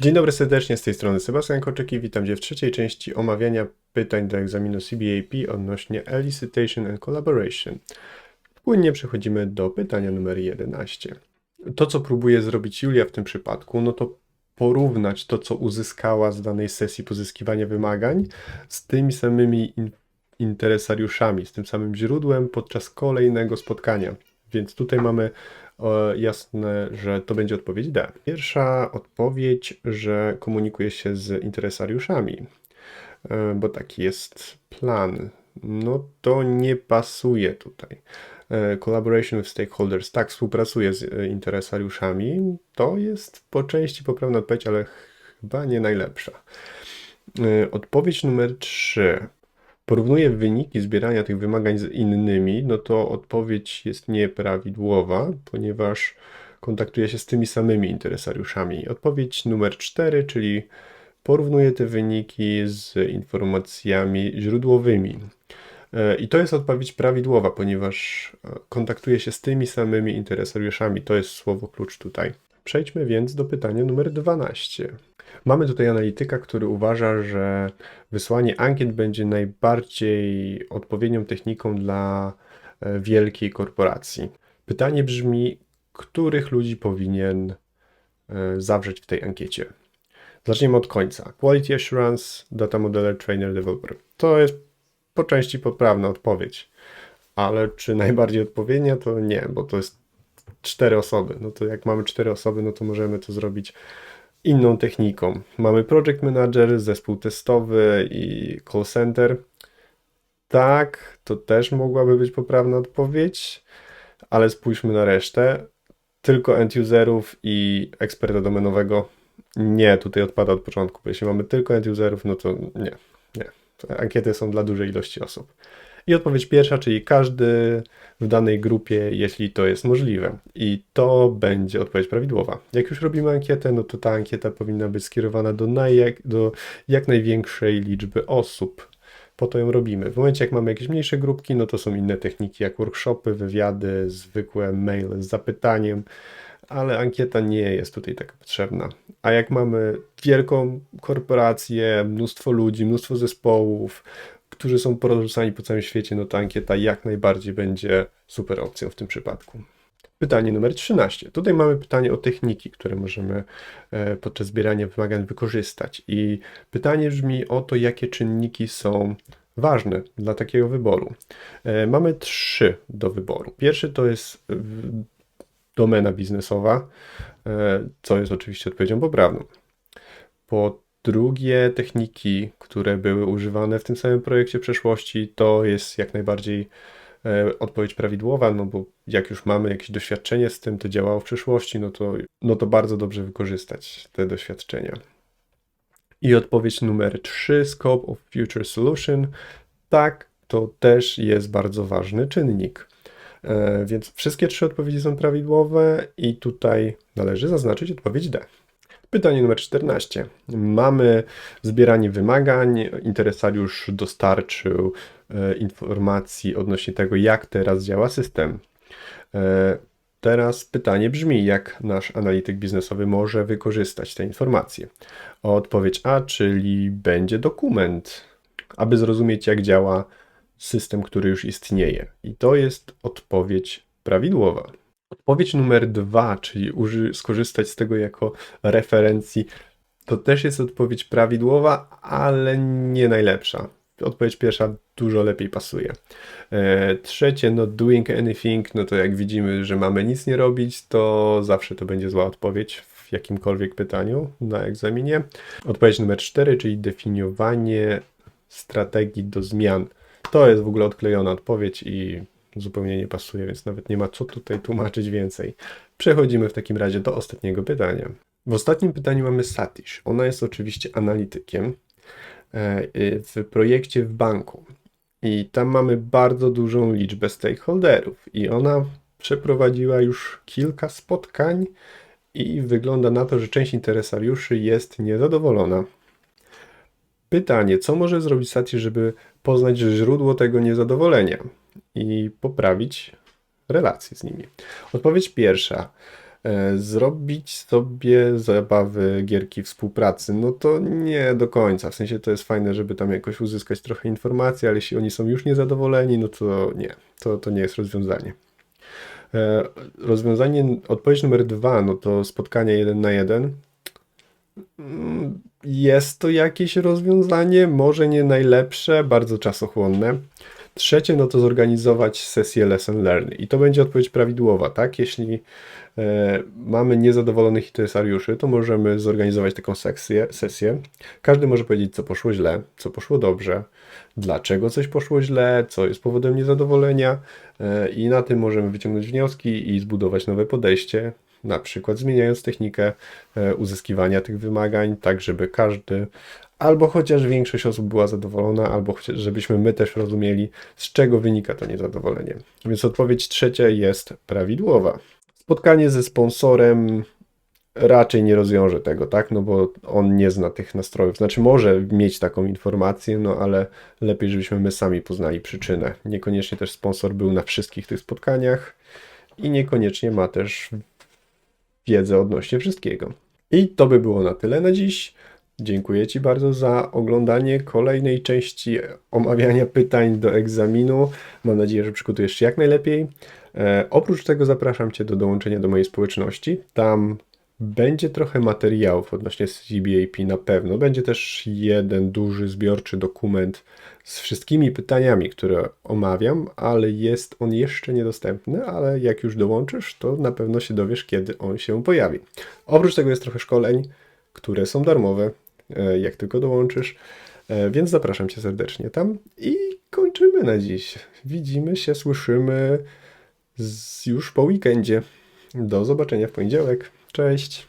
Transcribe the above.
Dzień dobry serdecznie, z tej strony Sebastian Koczyk i witam Cię w trzeciej części omawiania pytań do egzaminu CBAP odnośnie Elicitation and Collaboration. Płynnie przechodzimy do pytania numer 11. To, co próbuje zrobić Julia w tym przypadku, no to porównać to, co uzyskała z danej sesji pozyskiwania wymagań z tymi samymi in interesariuszami, z tym samym źródłem podczas kolejnego spotkania. Więc tutaj mamy jasne, że to będzie odpowiedź D. Pierwsza odpowiedź, że komunikuje się z interesariuszami, e, bo taki jest plan. No to nie pasuje tutaj. E, Collaboration with stakeholders, tak, współpracuje z e, interesariuszami. To jest po części poprawna odpowiedź, ale chyba nie najlepsza. Odpowiedź numer 3 porównuje wyniki zbierania tych wymagań z innymi, no to odpowiedź jest nieprawidłowa, ponieważ kontaktuje się z tymi samymi interesariuszami. Odpowiedź numer 4, czyli porównuje te wyniki z informacjami źródłowymi. E, I to jest odpowiedź prawidłowa, ponieważ e, kontaktuje się z tymi samymi interesariuszami. To jest słowo klucz tutaj. Przejdźmy więc do pytania numer 12. Mamy tutaj analityka, który uważa, że wysłanie ankiet będzie najbardziej odpowiednią techniką dla e, wielkiej korporacji. Pytanie brzmi, których ludzi powinien e, zawrzeć w tej ankiecie? Zaczniemy od końca. Quality Assurance, Data Modeler, Trainer, Developer. To jest po części poprawna odpowiedź, ale czy najbardziej odpowiednia, to nie, bo to jest cztery osoby. No to jak mamy cztery osoby, no to możemy to zrobić inną techniką. Mamy project manager, zespół testowy i call center. Tak, to też mogłaby być poprawna odpowiedź, ale spójrzmy na resztę. Tylko end-userów i eksperta domenowego. Nie, tutaj odpada od początku, bo jeśli mamy tylko end-userów, no to nie, nie. Ankiety są dla dużej ilości osób. I odpowiedź pierwsza, czyli każdy w danej grupie, jeśli to jest możliwe. I to będzie odpowiedź prawidłowa. Jak już robimy ankietę, no to ta ankieta powinna być skierowana do, naj, do jak największej liczby osób. Po to ją robimy. W momencie, jak mamy jakieś mniejsze grupki, no to są inne techniki, jak workshopy, wywiady, zwykłe maile z zapytaniem, ale ankieta nie jest tutaj taka potrzebna. A jak mamy wielką korporację, mnóstwo ludzi, mnóstwo zespołów, którzy są porozrzucani po całym świecie, no to ankieta jak najbardziej będzie super opcją w tym przypadku. Pytanie numer 13. Tutaj mamy pytanie o techniki, które możemy e, podczas zbierania wymagań wykorzystać. I pytanie brzmi o to, jakie czynniki są ważne dla takiego wyboru. E, mamy trzy do wyboru. Pierwszy to jest domena biznesowa, e, co jest oczywiście odpowiedzią poprawną. Po drugie, techniki, które były używane w tym samym projekcie w przeszłości, to jest jak najbardziej e, odpowiedź prawidłowa, no bo jak już mamy jakieś doświadczenie z tym, to działało w przeszłości, no to, no to bardzo dobrze wykorzystać te doświadczenia. I odpowiedź numer 3, Scope of Future Solution. Tak, to też jest bardzo ważny czynnik. E, więc wszystkie trzy odpowiedzi są prawidłowe i tutaj należy zaznaczyć odpowiedź D. Pytanie numer 14. Mamy zbieranie wymagań. Interesariusz dostarczył e, informacji odnośnie tego, jak teraz działa system. E, teraz pytanie brzmi, jak nasz analityk biznesowy może wykorzystać te informacje. Odpowiedź A, czyli będzie dokument, aby zrozumieć, jak działa system, który już istnieje. I to jest odpowiedź prawidłowa. Odpowiedź numer dwa, czyli uży, skorzystać z tego jako referencji, to też jest odpowiedź prawidłowa, ale nie najlepsza. Odpowiedź pierwsza dużo lepiej pasuje. E, trzecie, no doing anything, no to jak widzimy, że mamy nic nie robić, to zawsze to będzie zła odpowiedź w jakimkolwiek pytaniu na egzaminie. Odpowiedź numer cztery, czyli definiowanie strategii do zmian. To jest w ogóle odklejona odpowiedź i zupełnie nie pasuje, więc nawet nie ma co tutaj tłumaczyć więcej. Przechodzimy w takim razie do ostatniego pytania. W ostatnim pytaniu mamy Satish. Ona jest oczywiście analitykiem e, w projekcie w banku. I tam mamy bardzo dużą liczbę stakeholderów. I ona przeprowadziła już kilka spotkań i wygląda na to, że część interesariuszy jest niezadowolona. Pytanie, co może zrobić Satish, żeby poznać źródło tego niezadowolenia? I poprawić relacje z nimi. Odpowiedź pierwsza. E, Zrobić sobie zabawy, gierki współpracy, no to nie do końca. W sensie to jest fajne, żeby tam jakoś uzyskać trochę informacji, ale jeśli oni są już niezadowoleni, no to nie, to, to nie jest rozwiązanie. E, Rozwiązanie, odpowiedź numer dwa, no to spotkanie jeden na jeden. Mm, Jest to jakieś rozwiązanie, może nie najlepsze, bardzo czasochłonne. Trzecie, no to zorganizować sesję lesson learn. I to będzie odpowiedź prawidłowa, tak? Jeśli e, mamy niezadowolonych interesariuszy, to możemy zorganizować taką sekcję, sesję. Każdy może powiedzieć, co poszło źle, co poszło dobrze, dlaczego coś poszło źle, co jest powodem niezadowolenia, e, i na tym możemy wyciągnąć wnioski i zbudować nowe podejście. Na przykład zmieniając technikę e, uzyskiwania tych wymagań, tak żeby każdy, albo chociaż większość osób była zadowolona, albo żebyśmy my też rozumieli, z czego wynika to niezadowolenie. Więc odpowiedź trzecia jest prawidłowa. Spotkanie ze sponsorem raczej nie rozwiąże tego, tak? No bo on nie zna tych nastrojów. Znaczy może mieć taką informację, no ale lepiej, żebyśmy my sami poznali przyczynę. Niekoniecznie też sponsor był na wszystkich tych spotkaniach i niekoniecznie ma też wiedzę odnośnie wszystkiego. I to by było na tyle na dziś. Dziękuję Ci bardzo za oglądanie kolejnej części omawiania pytań do egzaminu. Mam nadzieję, że przygotujesz się jak najlepiej. E, oprócz tego zapraszam Cię do dołączenia do mojej społeczności. Tam będzie trochę materiałów odnośnie CBAP na pewno. Będzie też jeden duży zbiorczy dokument z wszystkimi pytaniami, które omawiam, ale jest on jeszcze niedostępny, ale jak już dołączysz, to na pewno się dowiesz, kiedy on się pojawi. Oprócz tego jest trochę szkoleń, które są darmowe, jak tylko dołączysz, E, więc zapraszam Cię serdecznie tam i kończymy na dziś. Widzimy się, słyszymy już po weekendzie. Do zobaczenia w poniedziałek. Cześć!